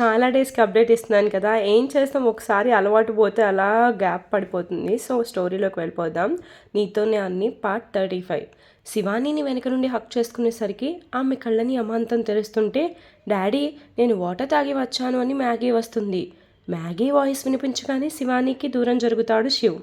చాలా డేస్కి అప్డేట్ ఇస్తున్నాను కదా ఏం చేస్తాం? ఒకసారి అలవాటు పోతే అలా గ్యాప్ పడిపోతుంది. సో స్టోరీలోకి వెళ్ళిపోదాం. నీతోనే అన్ని పార్ట్ థర్టీ ఫైవ్. శివానీని వెనక నుండి హక్ చేసుకునేసరికి ఆమె కళ్ళని అమాంతం తెరుస్తుంటే డాడీ నేను వాటర్ తాగి వచ్చాను అని మ్యాగీ వస్తుంది. మ్యాగీ వాయిస్ వినిపించగానే శివానీకి దూరం జరుగుతాడు శివ్.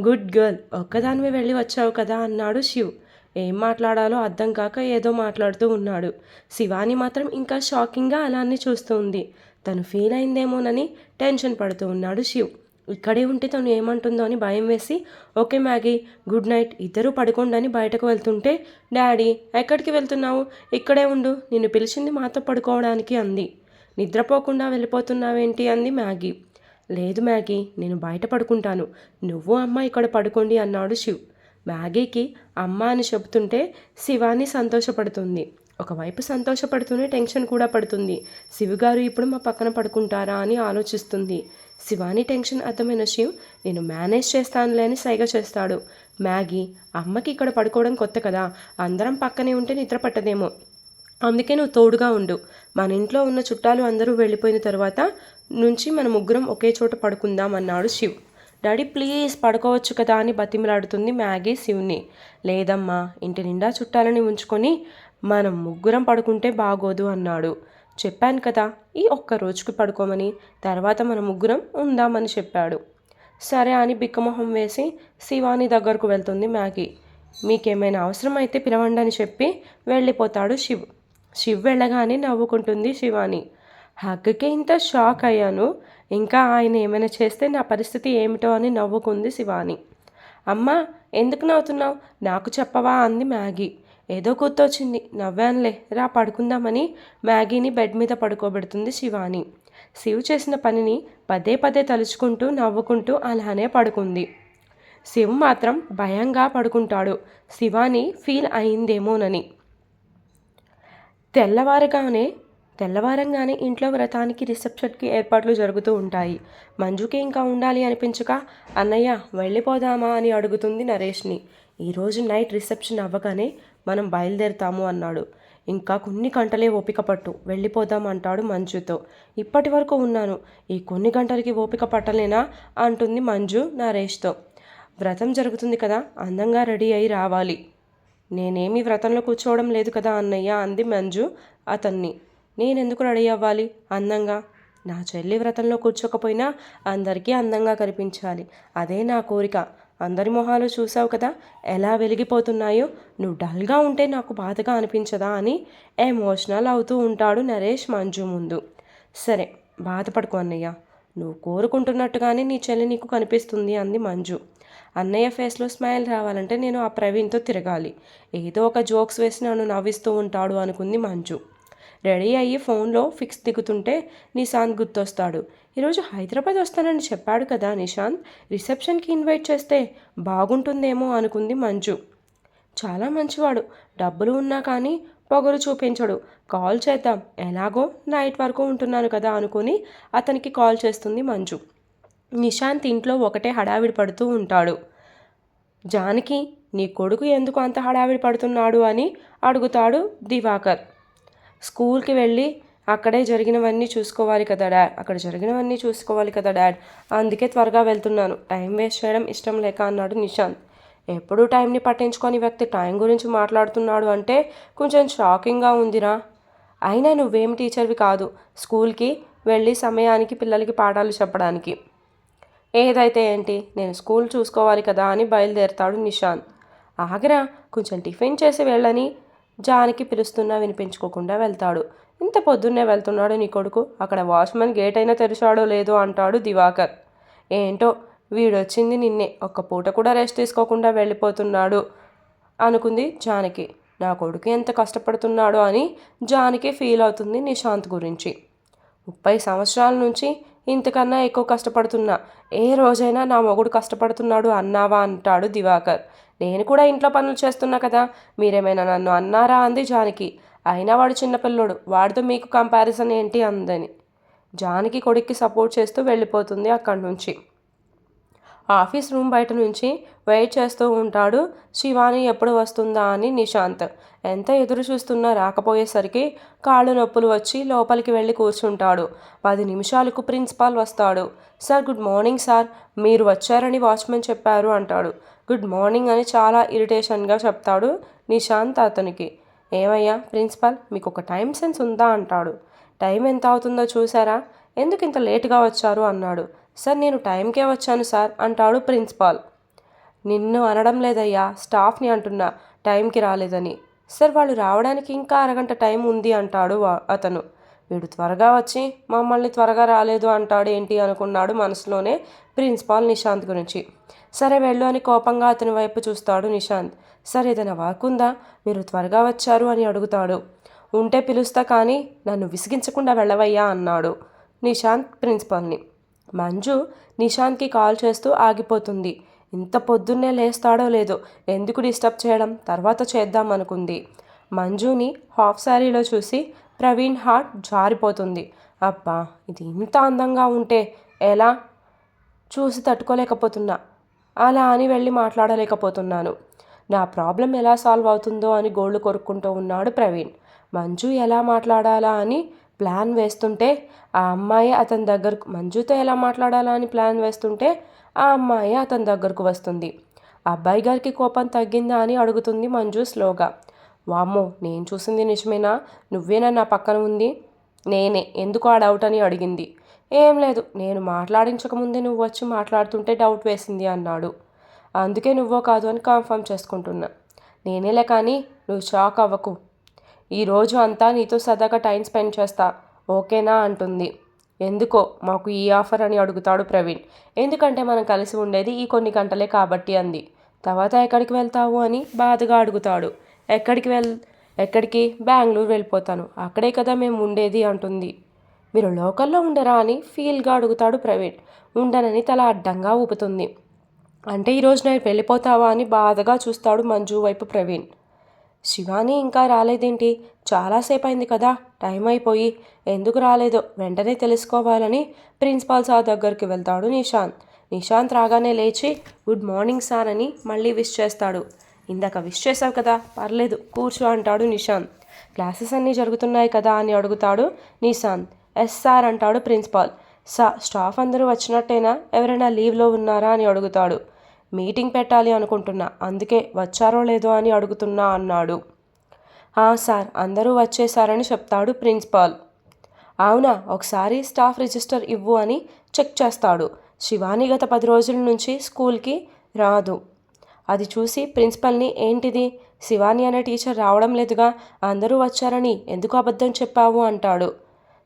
గుడ్ గర్ల్ ఒక్కదానివే వెళ్ళి వచ్చావు కదా అన్నాడు శివ్. ఏం మాట్లాడాలో అర్థం కాక ఏదో మాట్లాడుతూ ఉన్నాడు. శివాని మాత్రం ఇంకా షాకింగ్గా అలానే చూస్తూ ఉంది తను ఫీల్ అయిందేమోనని టెన్షన్ పడుతూ ఉన్నాడు శివ్. ఇక్కడే ఉంటే తను ఏమంటుందో అని భయం వేసి ఓకే మ్యాగీ గుడ్ నైట్. ఇద్దరూ పడుకోండి అని బయటకు వెళ్తుంటే డాడీ ఎక్కడికి వెళ్తున్నావు? ఇక్కడే ఉండు. నిన్ను పిలిచింది మాతో పడుకోవడానికి అంది. నిద్రపోకుండా వెళ్ళిపోతున్నావేంటి? అంది మ్యాగీ. లేదు మ్యాగీ నేను బయట పడుకుంటాను. నువ్వు అమ్మ ఇక్కడ పడుకోండి అన్నాడు శివ్. మ్యాగీకి అమ్మ అని చెబుతుంటే శివాని సంతోషపడుతుంది. ఒకవైపు సంతోషపడుతూనే టెన్షన్ కూడా పడుతుంది. శివగారు ఇప్పుడు మా పక్కన పడుకుంటారా అని ఆలోచిస్తుంది. శివాని టెన్షన్ అర్థమైన శివ్ నేను మేనేజ్ చేస్తానులే అని సైగ చేస్తాడు. మ్యాగీ అమ్మకి ఇక్కడ పడుకోవడం కొత్త కదా అందరం పక్కనే ఉంటే నిద్ర పట్టదేమో. అందుకే నువ్వు తోడుగా ఉండు. మన ఇంట్లో ఉన్న చుట్టాలు అందరూ వెళ్ళిపోయిన తర్వాత నుంచి మన ముగ్గురం ఒకే చోట పడుకుందాం అన్నాడు శివ్. డాడీ ప్లీజ్ పడుకోవచ్చు కదా అని బతిమలాడుతుంది మ్యాగీ శివ్ని. లేదమ్మా ఇంటి నిండా చుట్టాలని ఉంచుకొని మనం ముగ్గురం పడుకుంటే బాగోదు అన్నాడు. చెప్పాను కదా ఈ ఒక్క రోజుకి పడుకోమని తర్వాత మన ముగ్గురం ఉందామని చెప్పాడు. సరే అని బిక్కమొహం వేసి శివాని దగ్గరకు వెళ్తుంది మ్యాగీ. మీకేమైనా అవసరం అయితే పిలవండి అని చెప్పి వెళ్ళిపోతాడు శివ్. శివ్ వెళ్ళగానే నవ్వుకుంటుంది శివాని. హగ్గుకి ఇంత షాక్ అయ్యాను. ఇంకా ఆయన ఏమైనా చేస్తే నా పరిస్థితి ఏమిటో అని నవ్వుకుంది శివాని. అమ్మా ఎందుకు నవ్వుతున్నావు? నాకు చెప్పవా అంది మ్యాగీ. ఏదో గుర్తొచ్చింది. నవ్వానులే రా పడుకుందామని మ్యాగీని బెడ్ మీద పడుకోబెడుతుంది శివాని. శివ్ చేసిన పనిని పదే పదే తలుచుకుంటూ నవ్వుకుంటూ అలానే పడుకుంది. శివ్ మాత్రం భయంగా పడుకుంటాడు. శివాని ఫీల్ అయిందేమోనని. తెల్లవారుగానే తెల్లవారంగానే ఇంట్లో వ్రతానికి రిసెప్షన్కి ఏర్పాట్లు జరుగుతూ ఉంటాయి. మంజుకి ఇంకా ఉండాలి అనిపించక అన్నయ్య వెళ్ళిపోదామా? అని అడుగుతుంది నరేష్ని. ఈరోజు నైట్ రిసెప్షన్ అవ్వగానే మనం బయలుదేరుతాము అన్నాడు. ఇంకా కొన్ని గంటలే ఓపిక పట్టు వెళ్ళిపోదాం అంటాడు మంజుతో. ఇప్పటి వరకు ఉన్నాను ఈ కొన్ని గంటలకి ఓపిక పట్టలేనా? అంటుంది మంజు నరేష్తో. వ్రతం జరుగుతుంది కదా అందంగా రెడీ అయి రావాలి. నేనేమి వ్రతంలో కూర్చోవడం లేదు కదా అన్నయ్య అంది మంజు అతన్ని. నేనెందుకు రెడీ అవ్వాలి? అందంగా. నా చెల్లి వ్రతంలో కూర్చోకపోయినా అందరికీ అందంగా కనిపించాలి. అదే నా కోరిక. అందరి మొహాలు చూసావు కదా? ఎలా వెలిగిపోతున్నాయో? నువ్వు డల్గా ఉంటే నాకు బాధగా అనిపించదా అని ఎమోషనల్ అవుతూ ఉంటాడు నరేష్ మంజు ముందు. సరే బాధపడుకో అన్నయ్య. నువ్వు కోరుకుంటున్నట్టుగానే నీ చెల్లి నీకు కనిపిస్తుంది అంది మంజు. అన్నయ్య ఫేస్లో స్మైల్ రావాలంటే నేను ఆ ప్రవీణ్తో తిరగాలి. ఏదో ఒక జోక్స్ వేసి నన్ను నవ్విస్తూ ఉంటాడు అనుకుంది మంజు. రెడీ అయ్యి ఫోన్లో ఫిక్స్ దిగుతుంటే నిశాంత్ గుర్తొస్తాడు. ఈరోజు హైదరాబాద్ వస్తానని చెప్పాడు కదా నిశాంత్. రిసెప్షన్కి ఇన్వైట్ చేస్తే బాగుంటుందేమో అనుకుంది మంజు. చాలా మంచివాడు. డబ్బులు ఉన్నా కానీ పొగరు చూపించడు. కాల్ చేద్దాం. ఎలాగో నైట్ వరకు ఉంటున్నాను కదా అనుకుని అతనికి కాల్ చేస్తుంది మంజు. నిశాంత్ ఇంట్లో ఒకటే హడావిడి పడుతూ ఉంటాడు. జానకి నీ కొడుకు ఎందుకు అంత హడావిడి పడుతున్నాడు అని అడుగుతాడు దివాకర్. స్కూల్కి వెళ్ళి అక్కడే జరిగినవన్నీ చూసుకోవాలి కదా డాడ్. అక్కడ జరిగినవన్నీ చూసుకోవాలి కదా డాడ్. అందుకే త్వరగా వెళ్తున్నాను. టైం వేస్ట్ చేయడం ఇష్టం లేక అన్నాడు నిశాంత్. ఎప్పుడూ టైంని పట్టించుకొని వ్యక్తి టైం గురించి మాట్లాడుతున్నాడు అంటే కొంచెం షాకింగ్గా ఉందిరా. అయినా నువ్వేం టీచర్వి కాదు. స్కూల్కి వెళ్ళి సమయానికి పిల్లలకి పాఠాలు చెప్పడానికి. ఏదైతే ఏంటి? నేను స్కూల్ చూసుకోవాలి కదా అని బయలుదేరతాడు నిశాంత్. ఆగరా కొంచెం టిఫిన్ చేసి వెళ్ళని జానికి పిలుస్తున్నా వినిపించుకోకుండా వెళ్తాడు. ఇంత పొద్దున్నే వెళ్తున్నాడు నీ కొడుకు. అక్కడ వాచ్మెన్ గేట్ అయినా తెరిచాడో లేదో అంటాడు దివాకర్. ఏంటో వీడొచ్చింది నిన్నే. ఒక్క పూట కూడా రెస్ట్ తీసుకోకుండా వెళ్ళిపోతున్నాడు అనుకుంది జానకి. నా కొడుకు ఎంత కష్టపడుతున్నాడో అని జానకి ఫీల్ అవుతుంది నిశాంత్ గురించి. ముప్పై సంవత్సరాల నుంచి ఇంతకన్నా ఎక్కువ కష్టపడుతున్నా. ఏ రోజైనా నా మొగుడు కష్టపడుతున్నాడు అన్నావా అంటాడు దివాకర్. నేను కూడా ఇంట్లో పనులు చేస్తున్నా కదా మీరేమైనా నన్ను అన్నారా అంది జానకి. అయినా వాడు చిన్నపిల్లోడు వాడితో మీకు కంపారిజన్ ఏంటి అందని. జానకి కొడుక్కి సపోర్ట్ చేస్తూ వెళ్ళిపోతుంది అక్కడి నుంచి. ఆఫీస్ రూమ్ బయట నుంచి వెయిట్ చేస్తూ ఉంటాడు శివాని ఎప్పుడు వస్తుందా అని నిశాంత్. ఎంత ఎదురు చూస్తున్నా రాకపోయేసరికి కాళ్ళు నొప్పులు వచ్చి లోపలికి వెళ్ళి కూర్చుంటాడు. పది నిమిషాలకు ప్రిన్సిపాల్ వస్తాడు. సార్ గుడ్ మార్నింగ్ సార్ మీరు వచ్చారని వాచ్మెన్ చెప్పారు అంటాడు. గుడ్ మార్నింగ్ అని చాలా ఇరిటేషన్గా చెప్తాడు నిశాంత్ అతనికి. ఏమయ్యా ప్రిన్సిపాల్ మీకు ఒక టైం సెన్స్ ఉందా అంటాడు. టైం ఎంత అవుతుందో చూసారా ఎందుకు ఇంత లేటుగా వచ్చారు అన్నాడు. సార్ నేను టైంకే వచ్చాను సార్ అంటాడు ప్రిన్సిపాల్. నిన్ను అనడం లేదయ్యా స్టాఫ్ని అంటున్నా టైంకి రాలేదని. సార్ వాళ్ళు రావడానికి ఇంకా అరగంట టైం ఉంది అంటాడు వా- అతను. వీడు త్వరగా వచ్చి మమ్మల్ని త్వరగా రాలేదు అంటాడు ఏంటి అనుకున్నాడు మనసులోనే ప్రిన్సిపాల్ నిశాంత్ గురించి. సరే వెళ్ళు అని కోపంగా అతని వైపు చూస్తాడు నిశాంత్. సరే ఏదైనా వర్క్ ఉందా? మీరు త్వరగా వచ్చారు అని అడుగుతాడు. ఉంటే పిలుస్తా కానీ నన్ను విసిగించకుండా వెళ్ళవయ్యా అన్నాడు నిశాంత్ ప్రిన్సిపాల్ని. మంజు నిశాంత్కి కాల్ చేస్తూ ఆగిపోతుంది. ఇంత పొద్దున్నే లేస్తాడో లేదో ఎందుకు డిస్టర్బ్ చేయడం? తర్వాత చేద్దాం అనుకుంది. మంజుని హాఫ్ శారీలో చూసి ప్రవీణ్ హార్ట్ జారిపోతుంది. అబ్బా ఇది ఇంత అందంగా ఉంటే ఎలా? చూసి తట్టుకోలేకపోతున్నా. అలా అని వెళ్ళి మాట్లాడలేకపోతున్నాను. నా ప్రాబ్లం ఎలా సాల్వ్ అవుతుందో అని గోళ్ళు కొరుక్కుంటూ ఉన్నాడు ప్రవీణ్. మంజు ఎలా మాట్లాడాలా అని ప్లాన్ వేస్తుంటే ఆ అమ్మాయి అతని దగ్గరకు మంజుతో ఎలా మాట్లాడాలా అని ప్లాన్ వేస్తుంటే ఆ అమ్మాయి అతని దగ్గరకు వస్తుంది. అబ్బాయి గారికి కోపం తగ్గిందా అని అడుగుతుంది మంజు స్లోగా. వామ్మో నేను చూసింది నిజమేనా? నువ్వేనా నా పక్కన ఉంది? నేనే. ఎందుకు ఆ డౌట్ అని అడిగింది. ఏం లేదు నేను మాట్లాడించకముందే నువ్వు వచ్చి మాట్లాడుతుంటే డౌట్ వేసింది అన్నాడు. అందుకే నువ్వో కాదు అని కన్ఫర్మ్ చేసుకుంటున్నా. నేనేలే కానీ నువ్వు షాక్ అవ్వకు. ఈరోజు అంతా నీతో సదాగా టైం స్పెండ్ చేస్తా ఓకేనా? అంటుంది. ఎందుకో మాకు ఈ ఆఫర్ అని అడుగుతాడు ప్రవీణ్. ఎందుకంటే మనం కలిసి ఉండేది ఈ కొన్ని గంటలే కాబట్టి అంది. తర్వాత ఎక్కడికి వెళ్తావు అని బాధగా అడుగుతాడు. ఎక్కడికి వెళ్ ఎక్కడికి? బెంగళూరు వెళ్ళిపోతాను. అక్కడే కదా మేము ఉండేది అంటుంది. మీరు లోకల్లో ఉండరా అని ఫీల్గా అడుగుతాడు ప్రవీణ్ ఉండనని తల అడ్డంగా ఊపుతుంది. అంటే ఈరోజు నేను వెళ్ళిపోతావా అని బాధగా చూస్తాడు మంజు వైపు ప్రవీణ్. శివాని ఇంకా రాలేదేంటి? చాలాసేపు అయింది కదా. టైం అయిపోయి. ఎందుకు రాలేదో వెంటనే తెలుసుకోవాలని ప్రిన్సిపాల్ సార్ దగ్గరికి వెళ్తాడు నిశాంత్ నిశాంత్ రాగానే లేచి గుడ్ మార్నింగ్ సార్ అని మళ్ళీ విష్ చేస్తాడు. ఇందాక విష్ చేశావు కదా పర్లేదు కూర్చో అంటాడు నిశాంత్. క్లాసెస్ అన్నీ జరుగుతున్నాయి కదా అని అడుగుతాడు నిశాంత్. ఎస్ సార్ అంటాడు ప్రిన్సిపాల్. సా స్టాఫ్ అందరూ వచ్చినట్టేనా? ఎవరైనా లీవ్లో ఉన్నారా అని అడుగుతాడు. మీటింగ్ పెట్టాలి అనుకుంటున్నా అందుకే వచ్చారో లేదో అని అడుగుతున్నా అన్నాడు. "ఆ, సార్ అందరూ వచ్చేసారని చెప్తాడు ప్రిన్సిపాల్. అవునా ఒకసారి స్టాఫ్ రిజిస్టర్ ఇవ్వు అని చెక్ చేస్తాడు. శివాని గత పది రోజుల నుంచి స్కూల్కి రాదు. అది చూసి ప్రిన్సిపల్ని ఏంటిది? శివాని అనే టీచర్ రావడం లేదుగా అందరూ వచ్చారని ఎందుకు అబద్ధం చెప్పావు? అంటాడు.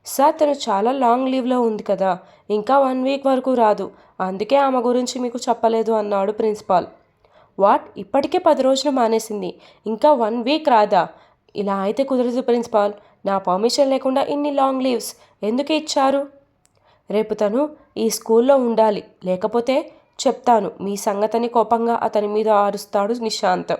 సార్ తను చాలా లాంగ్ లీవ్లో ఉంది కదా ఇంకా వన్ వీక్ వరకు రాదు అందుకే ఆమె గురించి మీకు చెప్పలేదు అన్నాడు ప్రిన్సిపాల్. వాట్? ఇప్పటికే పది రోజులు మానేసింది ఇంకా వన్ వీక్ రాదా? ఇలా అయితే కుదరదు ప్రిన్సిపాల్ నా పర్మిషన్ లేకుండా ఇన్ని లాంగ్ లీవ్స్ ఎందుకు ఇచ్చారు? రేపు తను ఈ స్కూల్లో ఉండాలి లేకపోతే చెప్తాను. మీ సంగతని కోపంగా అతని మీద ఆరుస్తాడు నిశాంత్.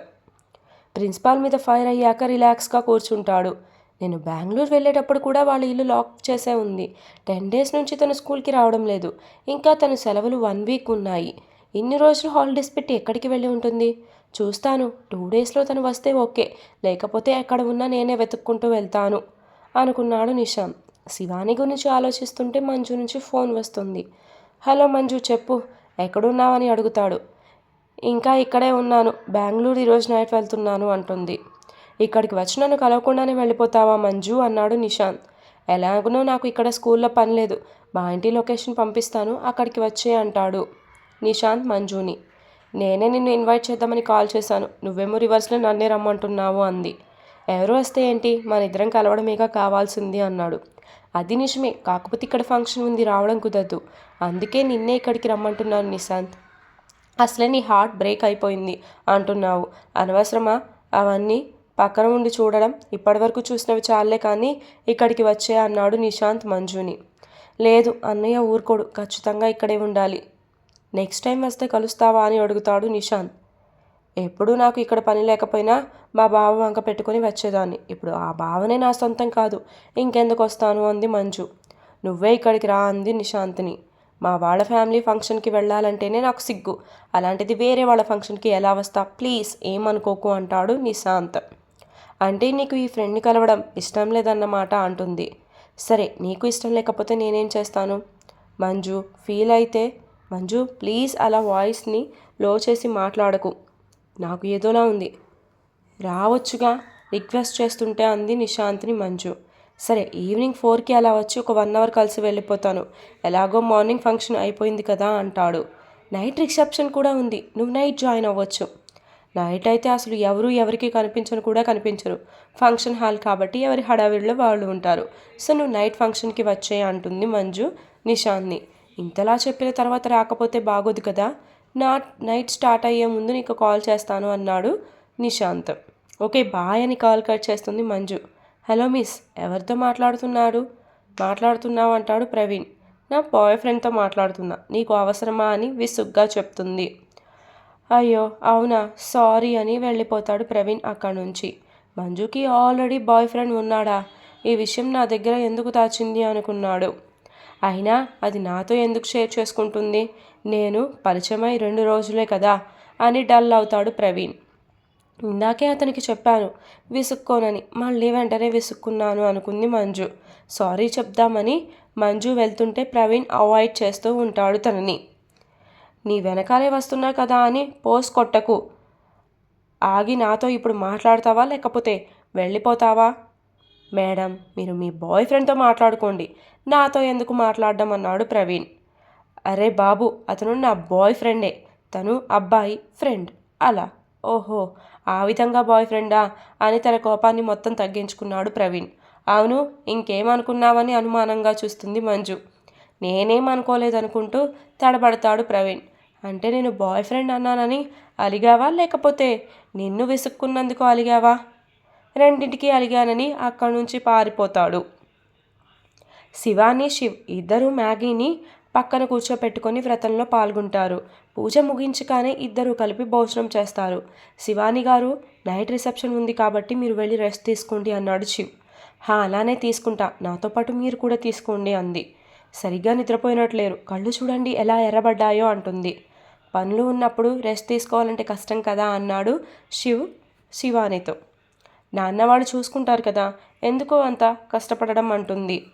ప్రిన్సిపాల్ మీద ఫైర్ అయ్యాక రిలాక్స్గా కూర్చుంటాడు. నేను బెంగళూరు వెళ్ళేటప్పుడు కూడా వాళ్ళ ఇల్లు లాక్ చేసే ఉంది. టెన్ డేస్ నుంచి తను స్కూల్కి రావడం లేదు. ఇంకా తన సెలవులు వన్ వీక్ ఉన్నాయి. ఇన్ని రోజులు హాలిడేస్ పెట్టి ఎక్కడికి వెళ్ళి ఉంటుంది? చూస్తాను. టూ డేస్లో తను వస్తే ఓకే. లేకపోతే ఎక్కడ ఉన్నా నేనే వెతుక్కుంటూ వెళ్తాను అనుకున్నాడు నిషాం శివాని గురించి ఆలోచిస్తుంటే మంజు నుంచి ఫోన్ వస్తుంది. హలో మంజు చెప్పు. ఎక్కడున్నావని అడుగుతాడు. ఇంకా ఇక్కడే ఉన్నాను. బెంగళూరు ఈరోజు నైట్ వెళ్తున్నాను అంటుంది. ఇక్కడికి వచ్చి నన్ను కలవకుండానే వెళ్ళిపోతావా మంజు? అన్నాడు నిశాంత్. ఎలాగనో నాకు ఇక్కడ స్కూల్లో పని లేదు. మా ఇంటి లొకేషన్ పంపిస్తాను. అక్కడికి వచ్చే అంటాడు నిశాంత్ మంజుని. నేనే నిన్ను ఇన్వైట్ చేద్దామని కాల్ చేశాను. నువ్వేమో రివర్స్లో నన్నే రమ్మంటున్నావు అంది. ఎవరు వస్తే ఏంటి? మన ఇద్దరం కలవడమేగా కావాల్సింది అన్నాడు. అది నిజమే. కాకపోతే ఇక్కడ ఫంక్షన్ ఉంది రావడం కుదరదు. అందుకే నిన్నే ఇక్కడికి రమ్మంటున్నాను నిశాంత్. అసలే నీ హార్ట్ బ్రేక్ అయిపోయింది అంటున్నావు. అనవసరమా? అవన్నీ పక్కన ఉండి చూడడం. ఇప్పటివరకు చూసినవి చాలే కానీ ఇక్కడికి వచ్చే అన్నాడు నిశాంత్ మంజుని. లేదు అన్నయ్య ఊరుకోడు. ఖచ్చితంగా ఇక్కడే ఉండాలి. నెక్స్ట్ టైం వస్తే కలుస్తావా అని అడుగుతాడు నిశాంత్. ఎప్పుడూ నాకు ఇక్కడ పని లేకపోయినా మా బావ వంక పెట్టుకొని వచ్చేదాన్ని. ఇప్పుడు ఆ బావనే నా సొంతం కాదు. ఇంకెందుకు వస్తాను? అంది మంజు. నువ్వే ఇక్కడికి రా అంది నిశాంత్ని. మా వాళ్ళ ఫ్యామిలీ ఫంక్షన్కి వెళ్ళాలంటేనే నాకు సిగ్గు. అలాంటిది వేరే వాళ్ళ ఫంక్షన్కి ఎలా వస్తా? ప్లీజ్ ఏమనుకోకు అంటాడు నిశాంత్. అంటే నీకు ఈ ఫ్రెండ్ని కలవడం ఇష్టం లేదన్నమాట అంటుంది. సరే నీకు ఇష్టం లేకపోతే నేనేం చేస్తాను? మంజు ఫీల్ అయితే? మంజు ప్లీజ్ అలా వాయిస్ని లో చేసి మాట్లాడకు. నాకు ఏదోలా ఉంది. రావచ్చుగా రిక్వెస్ట్ చేస్తుంటే అంది నిశాంత్ని మంజు. సరే ఈవినింగ్ ఫోర్కి అలా వచ్చి ఒక వన్ అవర్ కలిసి వెళ్ళిపోతాను. ఎలాగో మార్నింగ్ ఫంక్షన్ అయిపోయింది కదా అంటాడు. నైట్ రిసెప్షన్ కూడా ఉంది. నువ్వు నైట్ జాయిన్ అవ్వచ్చు. నైట్ అయితే అసలు ఎవరు ఎవరికి కనిపించను కూడా కనిపించరు. ఫంక్షన్ హాల్ కాబట్టి ఎవరి హడావిడిలో వాళ్ళు ఉంటారు. సో నువ్వు నైట్ ఫంక్షన్కి వచ్చే అంటుంది మంజు నిషాన్ని ఇంతలా చెప్పిన తర్వాత రాకపోతే బాగోదు కదా. నా నైట్ స్టార్ట్ అయ్యే ముందు నీకు కాల్ చేస్తాను అన్నాడు నిశాంత్. ఓకే బాయ్ అని కాల్ కట్ చేస్తుంది మంజు. హలో మిస్ ఎవరితో మాట్లాడుతున్నాడు? మాట్లాడుతున్నావు అంటాడు ప్రవీణ్. నా బాయ్ ఫ్రెండ్తో మాట్లాడుతున్నా. నీకు అవసరమా అని విసుగ్గా చెప్తుంది. అయ్యో అవునా? సారీ అని వెళ్ళిపోతాడు ప్రవీణ్ అక్కడి నుంచి. మంజుకి ఆల్రెడీ బాయ్ ఫ్రెండ్ ఉన్నాడా? ఈ విషయం నా దగ్గర ఎందుకు దాచింది అనుకున్నాడు. అయినా అది నాతో ఎందుకు షేర్ చేసుకుంటుంది? నేను పరిచయమై రెండు రోజులే కదా? అని డల్ అవుతాడు ప్రవీణ్. ఇందాకే అతనికి చెప్పాను విసుక్కోనని. మళ్ళీ వెంటనే విసుక్కున్నాను అనుకుంది మంజు. సారీ చెప్దామని మంజు వెళ్తుంటే ప్రవీణ్ అవాయిడ్ చేస్తూ ఉంటాడు తనని. నీ వెనకాలే వస్తున్నా కదా అని పోస్ కొట్టకు. ఆగి నాతో ఇప్పుడు మాట్లాడతావా లేకపోతే వెళ్ళిపోతావా? మేడం మీరు మీ బాయ్ ఫ్రెండ్తో మాట్లాడుకోండి. నాతో ఎందుకు మాట్లాడడం అన్నాడు ప్రవీణ్. అరే బాబు అతను నా బాయ్ ఫ్రెండే. తను అబ్బాయి ఫ్రెండ్ అలా. ఓహో ఆ విధంగా బాయ్ ఫ్రెండా అని తన కోపాన్ని మొత్తం తగ్గించుకున్నాడు ప్రవీణ్. అవును ఇంకేమనుకున్నావని అనుమానంగా చూస్తుంది మంజు. నేనేం అనుకోలేదనుకుంటూ తడబడతాడు ప్రవీణ్. అంటే నేను బాయ్ ఫ్రెండ్ అన్నానని అలిగావా లేకపోతే నిన్ను విసుక్కున్నందుకు అలిగావా? రెండింటికి అలిగానని అక్కడి నుంచి పారిపోతాడు. శివాని శివ్ ఇద్దరు మ్యాగీని పక్కన కూర్చోపెట్టుకొని వ్రతంలో పాల్గొంటారు. పూజ ముగించగానే ఇద్దరు కలిపి భోజనం చేస్తారు. శివాని గారు నైట్ రిసెప్షన్ ఉంది కాబట్టి మీరు వెళ్ళి రెస్ట్ తీసుకోండి అన్నాడు శివ్. హా అలానే తీసుకుంటా. నాతో పాటు మీరు కూడా తీసుకోండి అంది. సరిగ్గా నిద్రపోయినట్లేరు. కళ్ళు చూడండి ఎలా ఎర్రబడ్డాయో అంటుంది. పనులు ఉన్నప్పుడు రెస్ట్ తీసుకోవాలంటే కష్టం కదా అన్నాడు శివ్ శివానితో. నాన్నవాడు చూసుకుంటారు కదా ఎందుకో అంత కష్టపడడం అంటుంది.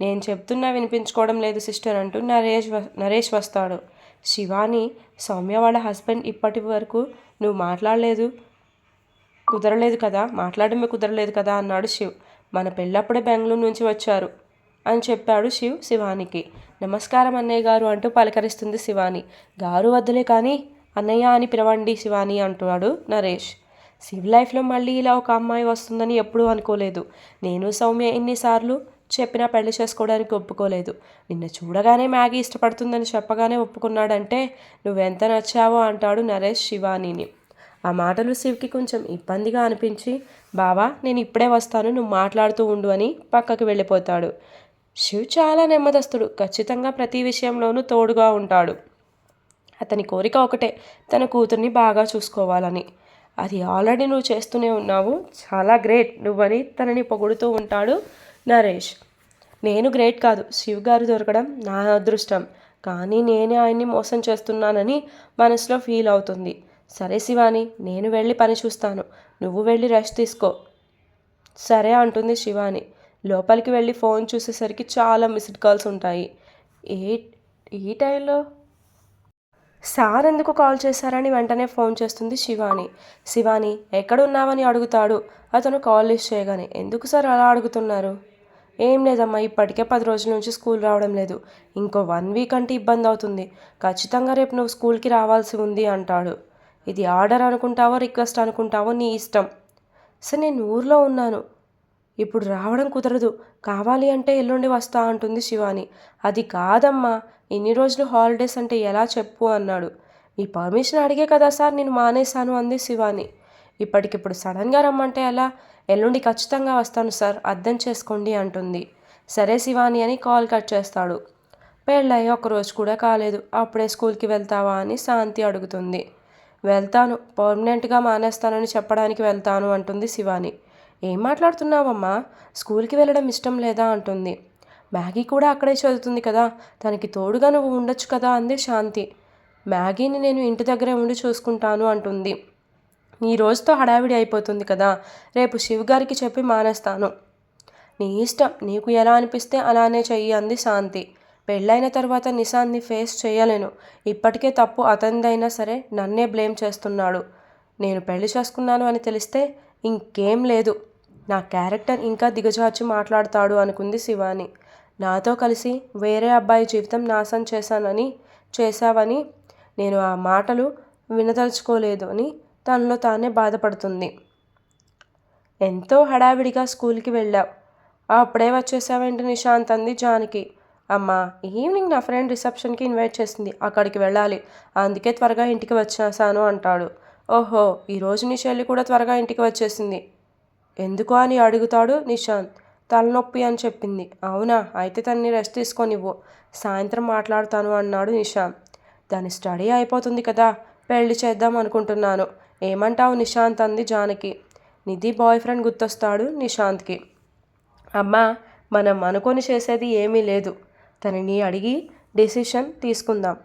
నేను చెప్తున్నా వినిపించుకోవడం లేదు సిస్టర్ అంటూ నరేష్ నరేష్ వస్తాడు. శివాని సౌమ్య వాళ్ళ హస్బెండ్ ఇప్పటి వరకు నువ్వు మాట్లాడలేదు కుదరలేదు కదా మాట్లాడమే కుదరలేదు కదా అన్నాడు శివ్. మన పెళ్ళప్పుడే బెంగళూరు నుంచి వచ్చారు అని చెప్పాడు శివ్ శివానికి. నమస్కారం అన్నయ్య గారు అంటూ పలకరిస్తుంది శివాని. గారు వద్దులే కానీ అన్నయ్య అని పిలవండి శివాని అంటున్నాడు నరేష్. సివిల్ లైఫ్లో మళ్ళీ ఇలా ఒక అమ్మాయి వస్తుందని ఎప్పుడూ అనుకోలేదు. నేను సౌమ్య ఎన్నిసార్లు చెప్పినా పెళ్ళి చేసుకోవడానికి ఒప్పుకోలేదు. నిన్న చూడగానే మ్యాగీ ఇష్టపడుతుందని చెప్పగానే ఒప్పుకున్నాడంటే నువ్వెంత నచ్చావో అంటాడు నరేష్ శివానీని. ఆ మాటలు శివ్కి కొంచెం ఇబ్బందిగా అనిపించి బావా నేను ఇప్పుడే వస్తాను నువ్వు మాట్లాడుతూ ఉండు అని పక్కకి వెళ్ళిపోతాడు. శివ్ చాలా నెమ్మదస్తుడు ఖచ్చితంగా ప్రతి విషయంలోనూ తోడుగా ఉంటాడు. అతని కోరిక ఒకటే తన కూతుర్ని బాగా చూసుకోవాలని. అది ఆల్రెడీ నువ్వు చేస్తూనే ఉన్నావు. చాలా గ్రేట్. నువ్వని తనని పొగుడుతూ ఉంటాడు నరేష్. నేను గ్రేట్ కాదు. శివ్ గారు దొరకడం నా అదృష్టం. కానీ నేనే ఆయన్ని మోసం చేస్తున్నానని మనసులో ఫీల్ అవుతుంది. సరే శివాని నేను వెళ్ళి పని చూస్తాను. నువ్వు వెళ్ళి రెస్ట్ తీసుకో. సరే అంటుంది శివాని. లోపలికి వెళ్ళి ఫోన్ చూసేసరికి చాలా మిస్డ్ కాల్స్ ఉంటాయి. ఏ ఈ టైంలో? సార్ ఎందుకు కాల్ చేశారని వెంటనే ఫోన్ చేస్తుంది శివాని. శివాని ఎక్కడున్నావని అడుగుతాడు. అతను కాల్ లిస్ట్ చేయగానే ఎందుకు సార్ అలా అడుగుతున్నారు? ఏం లేదమ్మా ఇప్పటికే పది రోజుల నుంచి స్కూల్ రావడం లేదు. ఇంకో వన్ వీక్ అంటే ఇబ్బంది అవుతుంది. ఖచ్చితంగా రేపు నువ్వు స్కూల్కి రావాల్సి ఉంది అంటాడు. ఇది ఆర్డర్ అనుకుంటావో రిక్వెస్ట్ అనుకుంటావో? నీ ఇష్టం. సరే నేను ఊర్లో ఉన్నాను. ఇప్పుడు రావడం కుదరదు. కావాలి అంటే ఎల్లుండి వస్తా అంటుంది శివాని. అది కాదమ్మా ఇన్ని రోజులు హాలిడేస్ అంటే ఎలా చెప్పు అన్నాడు. మీ పర్మిషన్ అడిగే కదా సార్ నేను మానేశాను అంది శివాని. ఇప్పటికిప్పుడు సడన్గా రమ్మంటే ఎలా? ఎల్లుండి ఖచ్చితంగా వస్తాను సార్ అర్థం చేసుకోండి అంటుంది. సరే శివాని అని కాల్ కట్ చేస్తాడు. పెళ్ళయి ఒకరోజు కూడా కాలేదు అప్పుడే స్కూల్కి వెళ్తావా అని శాంతి అడుగుతుంది. వెళ్తాను పర్మనెంట్గా మానేస్తానని చెప్పడానికి వెళ్తాను అంటుంది శివాని. ఏం మాట్లాడుతున్నావమ్మా? స్కూల్కి వెళ్ళడం ఇష్టం లేదా? అంటుంది. మ్యాగీ కూడా అక్కడే చదువుతుంది కదా తనకి తోడుగా నువ్వు ఉండొచ్చు కదా అంది శాంతి. మ్యాగీని నేను ఇంటి దగ్గరే ఉండి చూసుకుంటాను అంటుంది. ఈ రోజుతో హడావిడి అయిపోతుంది కదా రేపు శివ్ గారికి చెప్పి మానేస్తాను. నీ ఇష్టం నీకు ఎలా అనిపిస్తే అలానే చెయ్యి అంది శాంతి. పెళ్ళైన తర్వాత నిశాన్ని ఫేస్ చేయలేను. ఇప్పటికే తప్పు అతనిదైనా సరే నన్నే బ్లేమ్ చేస్తున్నాడు. నేను పెళ్ళి చేసుకున్నాను అని తెలిస్తే ఇంకేం లేదు. నా క్యారెక్టర్ ఇంకా దిగజార్చి మాట్లాడతాడు అనుకుంది శివాని. నాతో కలిసి వేరే అబ్బాయి జీవితం నాశనం చేశానని చేశావని నేను ఆ మాటలు వినదలుచుకోలేదు అని తనలో తానే బాధపడుతుంది. ఎంతో హడావిడిగా స్కూల్కి వెళ్ళావు. అప్పుడే వచ్చేసావేంటి నిశాంత్ అంది జానకి. అమ్మా ఈవినింగ్ నా ఫ్రెండ్ రిసెప్షన్కి ఇన్వైట్ చేసింది. అక్కడికి వెళ్ళాలి. అందుకే త్వరగా ఇంటికి వచ్చేసాను అంటాడు. ఓహో ఈరోజు నీ చెల్లి కూడా త్వరగా ఇంటికి వచ్చేసింది. ఎందుకు అని అడుగుతాడు నిశాంత్. తలనొప్పి అని చెప్పింది. అవునా అయితే తన్ని రెస్ట్ తీసుకొనివ్వు. సాయంత్రం మాట్లాడతాను అన్నాడు నిశాంత్. దాని స్టడీ అయిపోతుంది కదా పెళ్ళి చేద్దాం అనుకుంటున్నాను. ఏమంటావు నిశాంత్ అంది జానకి. నిధి బాయ్ ఫ్రెండ్ గుర్తొస్తాడు నిశాంత్కి. అమ్మా మనం అనుకొని చేసేది ఏమీ లేదు. తనని అడిగి డెసిషన్ తీసుకుందాం.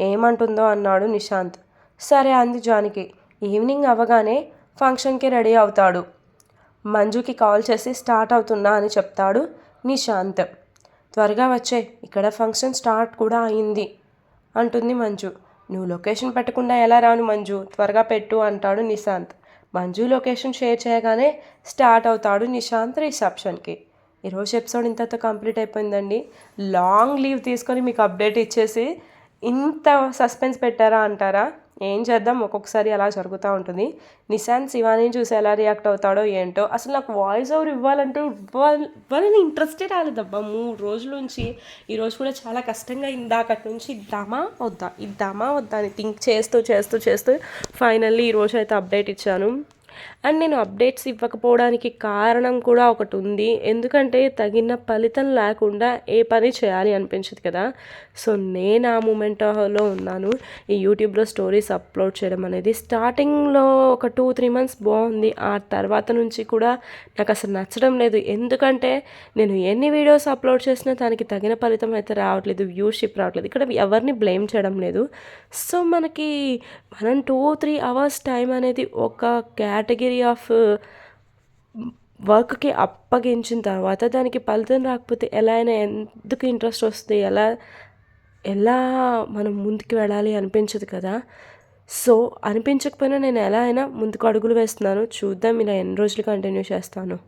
ఏమంటుందో అన్నాడు నిశాంత్. సరే అంది జానకి. ఈవినింగ్ అవ్వగానే ఫంక్షన్కి రెడీ అవుతాడు. మంజుకి కాల్ చేసి స్టార్ట్ అవుతున్నా అని చెప్తాడు నిశాంత్. త్వరగా వచ్చే ఇక్కడ ఫంక్షన్ స్టార్ట్ కూడా అయింది అంటుంది మంజు. నువ్వు లొకేషన్ పెట్టకుండా ఎలా రాను మంజు? త్వరగా పెట్టు అంటాడు నిశాంత్. మంజు లొకేషన్ షేర్ చేయగానే స్టార్ట్ అవుతాడు నిశాంత్ రిసెప్షన్కి. ఈరోజు ఎపిసోడ్ ఇంతతో కంప్లీట్ అయిపోయిందండి. లాంగ్ లీవ్ తీసుకొని మీకు అప్డేట్ ఇచ్చేసి ఇంత సస్పెన్స్ పెట్టారా అంటారా? ఏం చేద్దాం? ఒక్కొక్కసారి అలా జరుగుతూ ఉంటుంది. నిశాంత్ శివాని చూసి ఎలా రియాక్ట్ అవుతాడో ఏంటో అసలు నాకు వాయిస్ ఓవర్ ఇవ్వాలంటే ఇవ్వాలని ఇంట్రెస్టే రాలేదబ్బా. మూడు రోజుల నుంచి ఈరోజు కూడా చాలా కష్టంగా ఇందాకటి నుంచి ఇద్దామా? వద్దా? ఇద్దామా? వద్దా? అని థింక్ చేస్తూ చేస్తూ చేస్తూ ఫైనల్లీ ఈరోజు అయితే అప్డేట్ ఇచ్చాను. అండ్ నేను అప్డేట్స్ ఇవ్వకపోవడానికి కారణం కూడా ఒకటి ఉంది. ఎందుకంటే తగిన ఫలితం లేకుండా ఏ పని చేయాలి అనిపించదు కదా. సో నేను ఆ మూమెంట్లో ఉన్నాను. ఈ యూట్యూబ్లో స్టోరీస్ అప్లోడ్ చేయడం అనేది స్టార్టింగ్లో ఒక టూ త్రీ మంత్స్ బాగుంది. ఆ తర్వాత నుంచి కూడా నాకు అసలు నచ్చడం లేదు. ఎందుకంటే నేను ఎన్ని వీడియోస్ అప్లోడ్ చేసినా దానికి తగిన ఫలితం అయితే రావట్లేదు. వ్యూషిప్ రావట్లేదు. ఇక్కడ ఎవరిని బ్లేమ్ చేయడం లేదు. సో మనకి మనం టూ త్రీ అవర్స్ టైం అనేది ఒక కేటగిరీ ఆఫ్ వర్క్కి uh, అప్పగించిన తర్వాత దానికి ఫలితం రాకపోతే ఎలా అయినా ఎందుకు ఇంట్రెస్ట్ వస్తుంది ఎలా ఎలా మనం ముందుకు వెళ్ళాలి అనిపించదు కదా. సో అనిపించకపోయినా నేను ఎలా అయినా ముందుకు అడుగులు వేస్తున్నాను. చూద్దాం ఇలా ఎన్ని రోజులు కంటిన్యూ చేస్తాను.